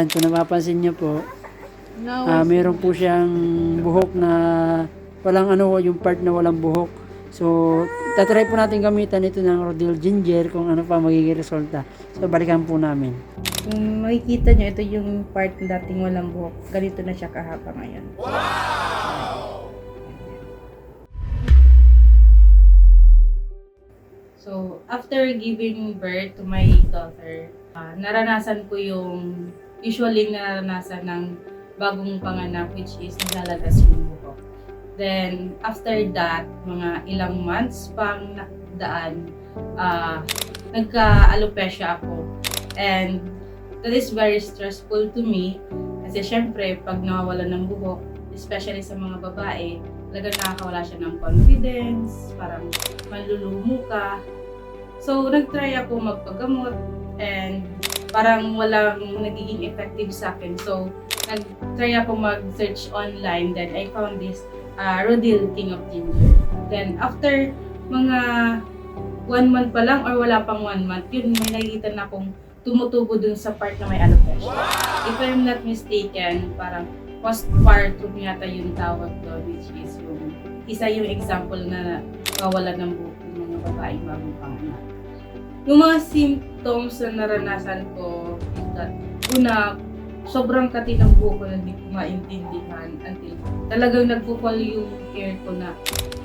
Yan, kung napapansin niyo po, No. ah meron po siyang buhok na walang ano, yung part na walang buhok. So, tatry po natin gamitan ito ng Rodil Ginger kung ano pa magiging resulta. So, balikan po namin. Kung makikita nyo, ito yung part na dating walang buhok. Ganito na siya kahaba ngayon. So, after giving birth to my daughter, ah, naranasan ko yung usually naranasan ng bagong panganak which is nilalagas yung buhok. Then, after that, mga ilang months pang daan, ah nagka-alopecia ako. And that is very stressful to me kasi syempre, pag nawawalan ng buhok, especially sa mga babae, talaga nakakawala siya ng confidence, parang manlulumo ka. So, nag-try ako magpagamot and parang walang nagiging effective sa akin. So, nag-try ako mag-search online then I found this uh, Rodil King of Ginger. Then, after mga one month pa lang or wala pang one month, yun, may nakikita na akong tumutubo dun sa part na may alopecia. If I'm not mistaken, parang postpartum yata yung tawag doon, which is yung isa yung example na kawalan ng buhok ng mga babaeng bagong panganak. Yung mga symptoms na naranasan ko una, sobrang kati ng buhok ko na hindi ko maintindihan until talagang nagpo-fall yung hair ko na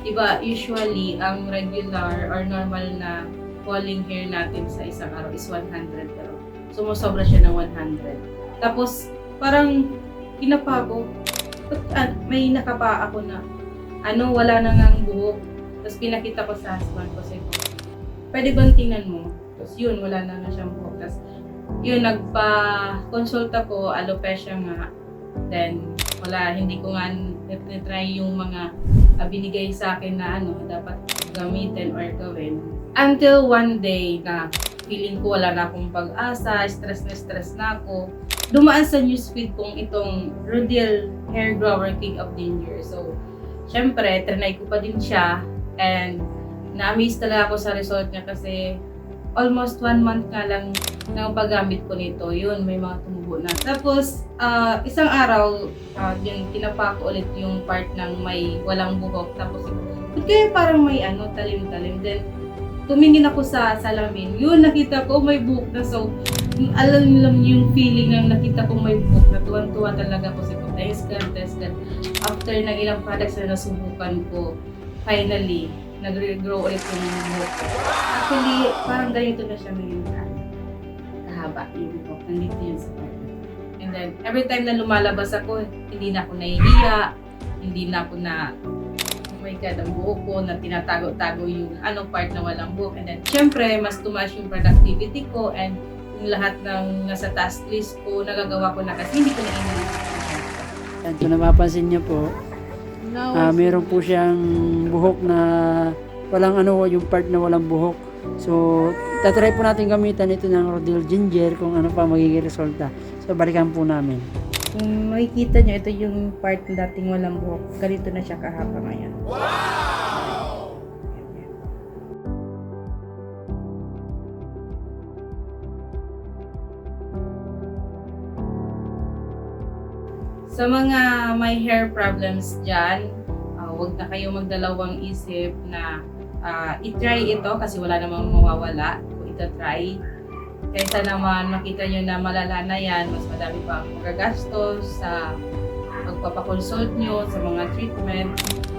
Diba, usually, ang regular or normal na falling hair natin sa isang araw is 100 pero sumusobra siya ng 100. Tapos, parang kinapa ko. Ba't, ah, may nakapa ako na ano, wala na ngang buhok. Tapos pinakita ko sa husband ko, sabi ko, pwede bang tingnan mo? Tapos yun, wala na nga siyang buhok. Tapos yun, nagpa-consult ako, alopecia nga. Then, wala, hindi ko nga try yung mga uh, binigay sa akin na ano, dapat gamitin or gawin. Until one day na feeling ko wala na akong pag-asa, stress na stress na ako, dumaan sa newsfeed kong itong Rodil Hair Grower King of Danger. So, syempre, trinay ko pa din siya and na-amaze talaga ako sa result niya kasi almost one month nga lang ng paggamit ko nito. Yun, may mga tumubo na. Tapos, ah, isang araw, uh, yun, tinapa ko ulit yung part ng may walang buhok. Tapos, ba't kaya parang may ano, talim-talim. Then, tumingin ako sa salamin. Yun, nakita ko may buhok na. So, alam lang yung feeling ng nakita ko may buhok na tuwan-tuwa talaga ako sa test gun, test gun. After ng ilang products na nasubukan ko, finally, nag-regrow ulit yung buhok ko. Actually, parang ganito na siya ngayon ka. Kahaba yung buhok. Nandito yun sa part. And then, every time na lumalabas ako, hindi na ako nahihiya, hindi na ako na oh my God, ang buhok ko na tinatago-tago yung ano part na walang buhok. And then, syempre, mas tumaas yung productivity ko and yung lahat ng nasa task list ko, nagagawa ko na kasi hindi ko na iniisip. Yan, kung napapansin niyo po, ah meron po siyang buhok na walang ano, yung part na walang buhok. So, tatry po natin gamitan ito ng Rodil Ginger kung ano pa magiging resulta. So, balikan po namin. Kung makikita nyo, ito yung part na dating walang buhok. Ganito na siya kahaba ngayon. Sa mga may hair problems dyan, ah, huwag na kayo magdalawang isip na ah, i-try ito kasi wala namang mawawala kung ito-try. Kaysa naman makita nyo na malala na yan, mas madami pa ang magagastos sa pagpapakonsult nyo sa mga treatment.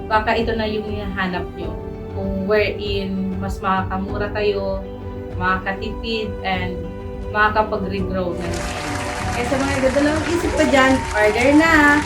Baka ito na yung hinahanap nyo. Kung wherein mas makakamura kayo, makakatipid, and makakapag-regrow ng Kaya sa mga dadalawang isip pa dyan, order na!